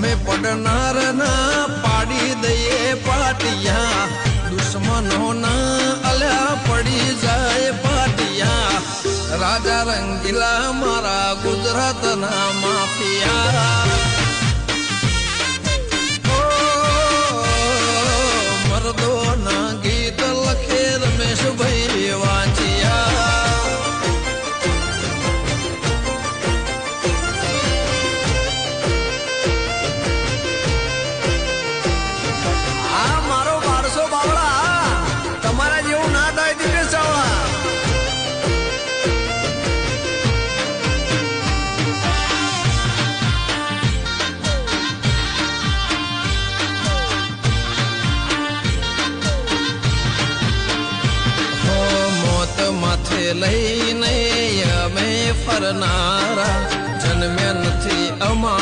હોમે પડનાર ના પાડી દઈએ પાટિયા. દુશ્મનો ના અલ્યા પડી જાય પાટિયા. રાજા રંગીલા મારા ગુજરાતના માફિયા. લઈને અમે ફરનારા જન્મ્યા નથી અમારે